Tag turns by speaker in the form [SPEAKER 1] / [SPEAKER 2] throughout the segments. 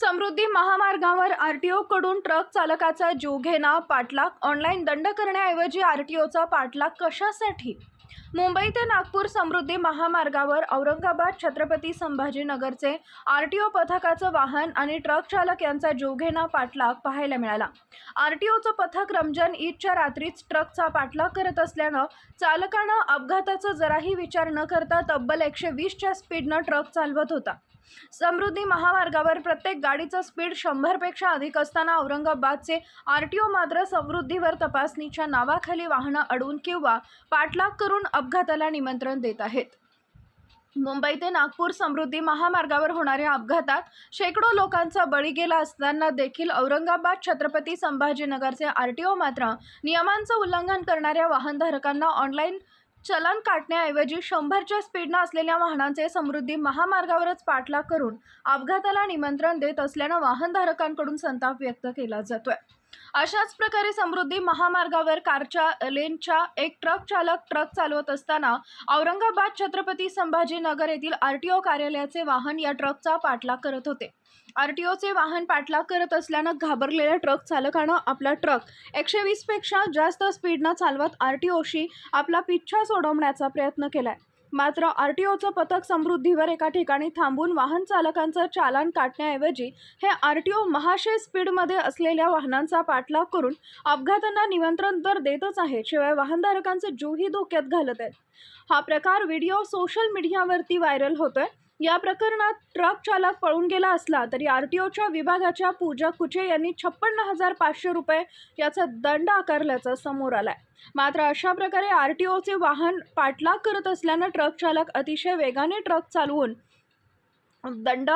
[SPEAKER 1] समृद्धी महामार्गावर आरटीओ कडून ट्रक चालकाचा जीव घेणा पाठलाग ऑनलाईन दंड करण्याऐवजी आरटीओचा पाठलाग कशासाठी? मुंबई ते नागपूर समृद्धी महामार्गावर औरंगाबाद छत्रपती संभाजीनगरचे आरटीओ पथकाचं वाहन आणि ट्रक चालक यांचा जोघेना पाठलाग पाहायला मिळाला. आरटीओचं पथक रमजान ईदच्या रात्रीच ट्रकचा पाठलाग करत असल्यानं चालकानं अपघाताचा जराही विचार न करता तब्बल एकशे वीसच्या स्पीडनं ट्रक चालवत होता. समृद्धी महामार्गावर प्रत्येक गाडीचं स्पीड शंभरपेक्षा अधिक असताना औरंगाबादचे आर टी ओ मात्र समृद्धीवर तपासणीच्या नावाखाली वाहनं अडवून किंवा पाठलाग करून अपघाताला निमंत्रण देत आहेत. मुंबई ते नागपूर समृद्धी महामार्गावर होणाऱ्या अपघातात शेकडो लोकांचा बळी गेला असताना देखील औरंगाबाद छत्रपती संभाजीनगरचे आर टी ओ मात्र नियमांचं उल्लंघन करणाऱ्या वाहनधारकांना ऑनलाईन चलन काटण्याऐवजी शंभरच्या स्पीडनं असलेल्या वाहनांचे समृद्धी महामार्गावरच पाठलाग करून अपघाताला निमंत्रण देत असल्यानं वाहनधारकांकडून संताप व्यक्त केला जातोय. अशाच प्रकारे समृद्धी महामार्गावर कारच्या लेनच्या एक ट्रक चालक ट्रक चालवत असताना औरंगाबाद छत्रपती संभाजीनगर येथील आर टी ओ कार्यालयाचे वाहन या ट्रकचा पाठलाग करत होते. आर टी ओचे वाहन पाठलाग करत असल्यानं घाबरलेल्या ट्रक चालकानं आपला ट्रक एकशे वीसपेक्षा जास्त स्पीडनं चालवत आर टी ओशी आपला पिच्छा सोडवण्याचा प्रयत्न केलाय. मात्र आर टी ओचं पथक समृद्धीवर एका ठिकाणी थांबून वाहन चालकांचं चालान काटण्याऐवजी हे आर टी ओ महाशय स्पीडमध्ये असलेल्या वाहनांचा पाठलाग करून अपघातांना निमंत्रण तर देतच आहे शिवाय वाहनधारकांचे जीवही धोक्यात घालत आहेत. हा प्रकार व्हिडिओ सोशल मीडियावरती व्हायरल होतोय. या प्रकरणात ट्रक चालक पळून गेला असला तरी आर टी ओच्या विभागाच्या पूजा कुचे यांनी छप्पन्न हजार पाचशे रुपये याचा दंड आकारल्याचं समोर आलाय. मात्र अशा प्रकारे आर टी ओचे वाहन पाठलाग करत असल्यानं ट्रक चालक अतिशय वेगाने ट्रक चालवून दंड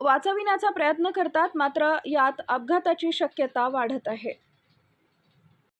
[SPEAKER 1] वाचविण्याचा प्रयत्न करतात मात्र यात अपघाताची शक्यता वाढत आहे.